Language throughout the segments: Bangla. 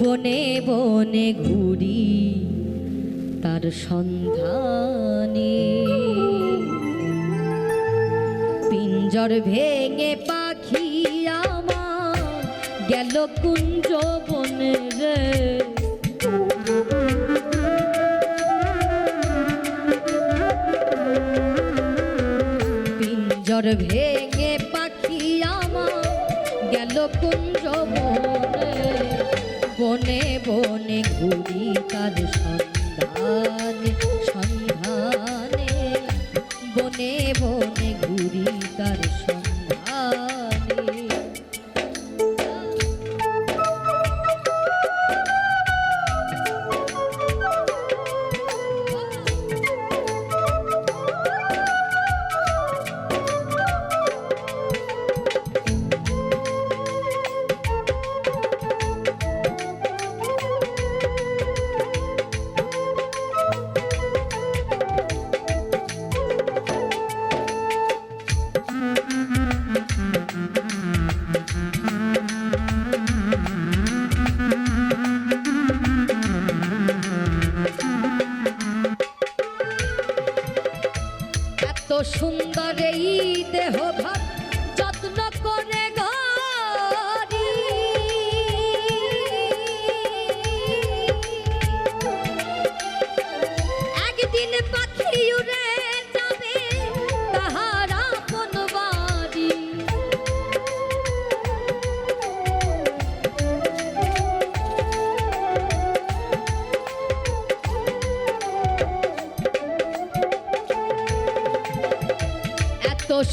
বনে বনে ঘুরি তার সন্ধানে। পিঞ্জর ভেঙে পাখি আমার গেল কুঞ্জ বনে রে। পিঞ্জর ভেঙে বনে ঘুরি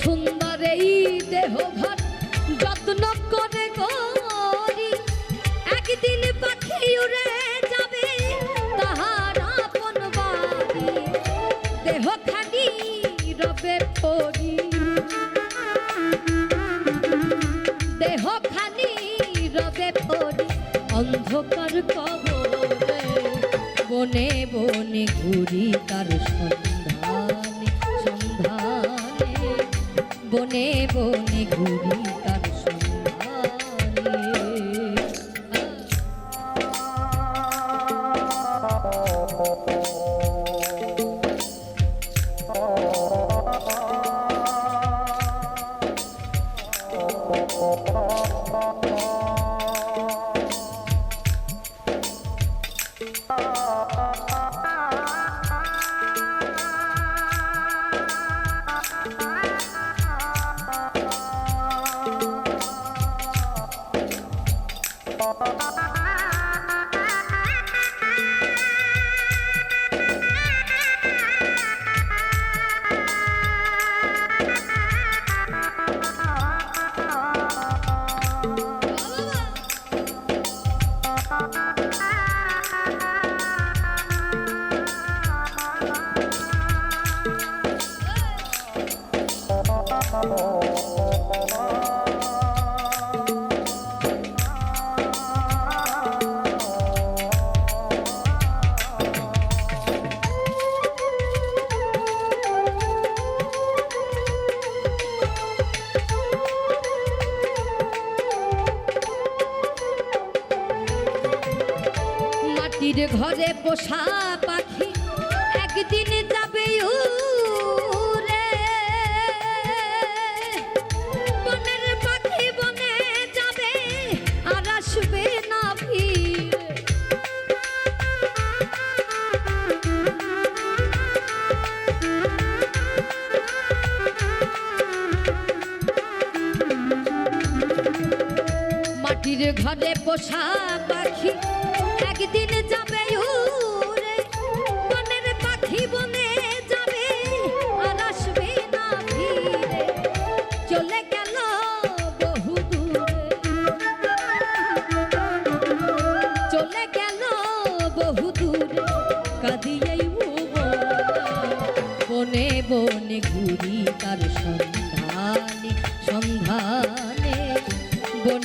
সুন্দর এই দেহ ভাত যত্ন করে গরি একদিন পাখি উড়ে যাবে, তাহার আপন বাড়ি। দেহ খানি রবে পরি দেহ খানি রবে পরি অন্ধকার কবরে বনে বনে ঘুরি তার সন্ধানে ঘরে পোষা পাখির ঘরে পোষা পাখি, একদিন যাবে পাখি বনে চলে গেল বহু চলে গেল বহু বনে বনে ঘুরি তার সন্ধানে সন্ধ্যা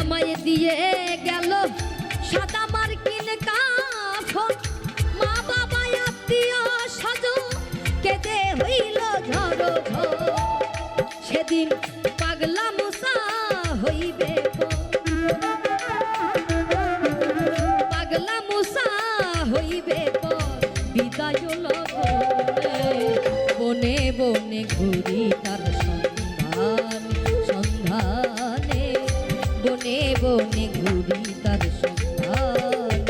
আমায় দিয়ে গেল সাদা মার্কিন কাফন মা বাবা, আত্মীয় সাজ কেঁদে হইল ঝড় সেদিন পাগলা মুসা হইবে। পাগলা মুসা হইবে বিদায় বনে বনে ঘুরি তার সন্ধান বনে ঘুরি তার সন্ধান।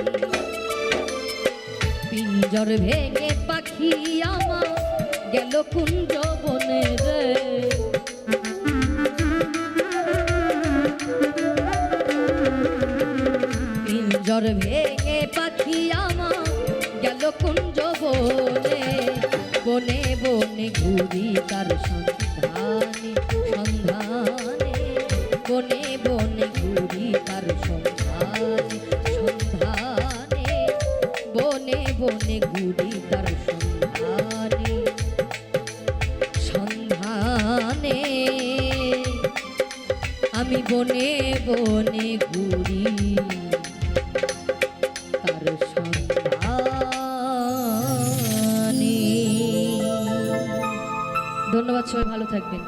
পিঞ্জর ভেঙে পাখি আমার গেল কুঞ্জ বনে রে। পিঞ্জর ভেঙে পাখি আমার গেল কুঞ্জ বনে। বনে বনে ঘুরি তার সন্ধানে। আমি বনে বনে ঘুরি। ধন্যবাদ সবাই ভালো থাকবেন।